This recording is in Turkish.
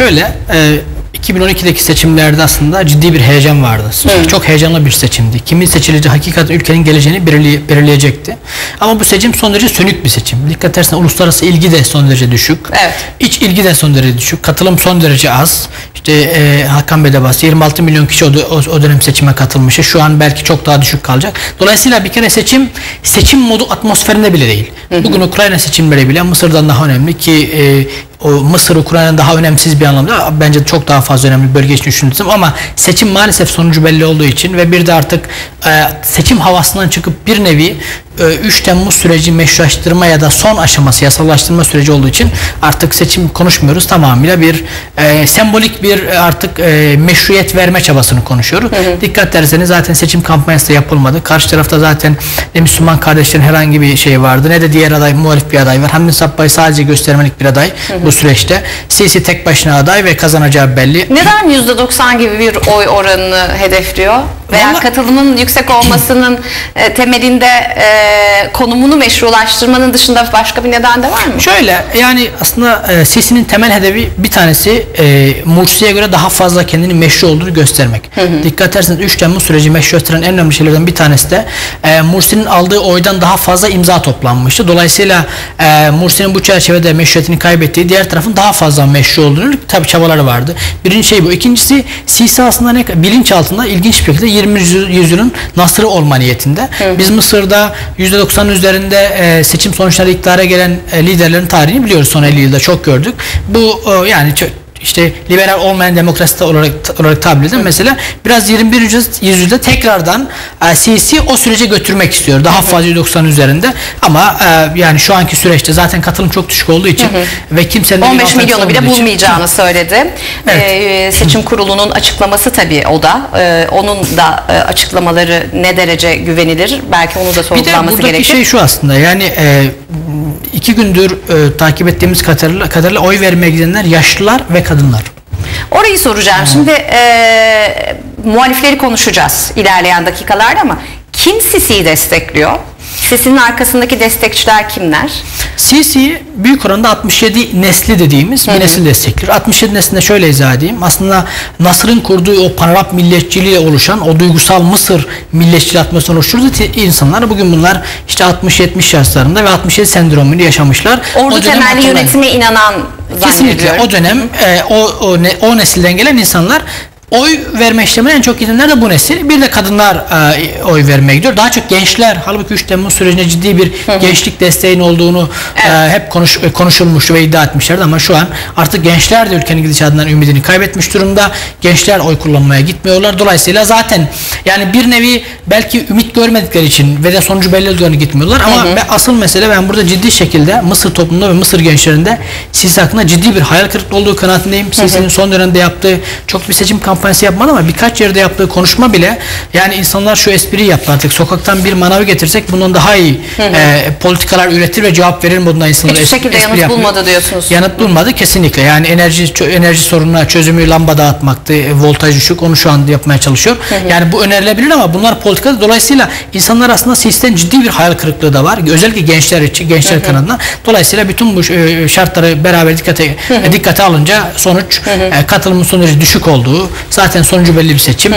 şöyle e, 2012'deki seçimlerde aslında ciddi bir heyecan vardı. Çok heyecanlı bir seçimdi. Kimin seçileceği hakikaten ülkenin geleceğini belirley- belirleyecekti. Ama bu seçim son derece sönük bir seçim. Dikkat edersen uluslararası ilgi de son derece düşük. Evet. İç ilgi de son derece düşük. Katılım son derece az. İşte e, Hakan Bey de bahsetti. 26 milyon kişi o, o, o dönem seçime katılmış. Şu an belki çok daha düşük kalacak. Dolayısıyla bir kere seçim seçim modu atmosferinde bile değil. Bugün Ukrayna seçimleri bile Mısır'dan daha önemli ki e, o Mısır Ukrayna'dan daha önemsiz bir anlamda bence çok daha fazla önemli bir bölge için düşündüm. Ama seçim maalesef sonucu belli olduğu için ve bir de artık e, seçim havasından çıkıp bir nevi 3 Temmuz süreci meşrulaştırma ya da son aşaması yasallaştırma süreci olduğu için artık seçim konuşmuyoruz tamamıyla bir e, sembolik bir e, artık e, meşruiyet verme çabasını konuşuyoruz. Dikkat ederseniz zaten seçim kampanyası da yapılmadı. Karşı tarafta zaten ne Müslüman kardeşlerin herhangi bir şey vardı ne de diğer aday muhalif bir aday var. Hamdi Sabbay sadece göstermelik bir aday bu süreçte. Sisi tek başına aday ve kazanacağı belli. Neden %90 gibi bir oy oranını hedefliyor? Veya Vallahi- katılımın yüksek olmasının e, temelinde e, konumunu meşrulaştırmanın dışında başka bir neden de var mı? Şöyle yani aslında e, Sisi'nin temel hedefi bir tanesi e, Mursi'ye göre daha fazla kendini meşru olduğunu göstermek. Dikkat ederseniz 3 Temmuz süreci meşrulaştıran en önemli şeylerden bir tanesi de e, Mursi'nin aldığı oydan daha fazla imza toplanmıştı. Dolayısıyla e, Mursi'nin bu çerçevede meşruiyetini kaybettiği diğer tarafın daha fazla meşru olduğunu tabi çabaları vardı. Birinci şey bu. İkincisi Sisi aslında ne bilinç altında ilginç bir şekilde 20. yüzyıl- yüzyılın nasırı olma niyetinde. Biz Mısır'da %90'ın üzerinde e, seçim sonuçları iktidara gelen e, liderlerin tarihini biliyoruz son 50 yılda çok gördük. Bu e, yani çok işte liberal olmayan demokrasi de olarak olarak tabir edilen mesela biraz 21. yüzyıl- yüzyılda tekrardan e, Sisi o sürece götürmek istiyor. Daha fazla 90 üzerinde ama e, yani şu anki süreçte zaten katılım çok düşük olduğu için ve kimsenin de bir 15 alternatifi milyonu bile için- bulmayacağını söyledi. Evet. Ee, seçim kurulunun açıklaması tabii o da. Ee, onun da e, açıklamaları ne derece güvenilir? Belki onu da Bir de sorgulanması buradaki gerekir. şey şu aslında yani e, iki gündür e, takip ettiğimiz kadarıyla, kadarıyla oy vermeye gidenler yaşlılar ve kadınlar. Orayı soracağım. Şimdi e, muhalifleri konuşacağız ilerleyen dakikalarda ama kim Sisi'yi destekliyor? Sisi'nin arkasındaki destekçiler kimler? Sisi büyük oranda 67 nesli dediğimiz bir nesil destekliyor. 67 neslinde şöyle izah edeyim. Aslında Nasır'ın kurduğu o panarap milliyetçiliğiyle oluşan o duygusal Mısır milliyetçiliği atmosferi oluşturduğu te- insanlar bugün bunlar işte 60-70 yaşlarında ve 67 sendromunu yaşamışlar. Ordu temelli hatırlayın. yönetime inanan Kesinlikle o dönem e, o, o, ne, o nesilden gelen insanlar oy verme işlemine en çok gidenler de bu nesil. Bir de kadınlar e, oy vermeye gidiyor. Daha çok gençler. Halbuki 3 Temmuz sürecinde ciddi bir gençlik desteğin olduğunu e, hep konuş, e, konuşulmuştu ve iddia etmişlerdi ama şu an artık gençler de ülkenin gidişatından ümidini kaybetmiş durumda. Gençler oy kullanmaya gitmiyorlar. Dolayısıyla zaten yani bir nevi belki ümit görmedikleri için ve de sonucu belli olduğunu gitmiyorlar ama ve asıl mesele ben burada ciddi şekilde Mısır toplumunda ve Mısır gençlerinde Sisi hakkında ciddi bir hayal kırıklığı olduğu kanaatindeyim. Sisi'nin son dönemde yaptığı çok bir seçim kampanyası yapmadı ama birkaç yerde yaptığı konuşma bile yani insanlar şu espriyi yaptı artık sokaktan bir manavı getirsek bundan daha iyi e, politikalar üretir ve cevap verir modunda insanlar Hiçbir es- şekilde yanıt yapıyor. bulmadı diyorsunuz. Yanıt bulmadı kesinlikle. Yani enerji enerji sorununa çözümü lamba dağıtmaktı. e, Voltaj düşük. Onu şu an yapmaya çalışıyor. Yani bu önerilebilir ama bunlar politikada. Dolayısıyla insanlar aslında sistem ciddi bir hayal kırıklığı da var. Özellikle gençler için, gençler kanadına. Dolayısıyla bütün bu e, şartları beraber dikkate e, dikkate alınca sonuç e, katılımın sonucu düşük olduğu, zaten sonucu belli bir seçim.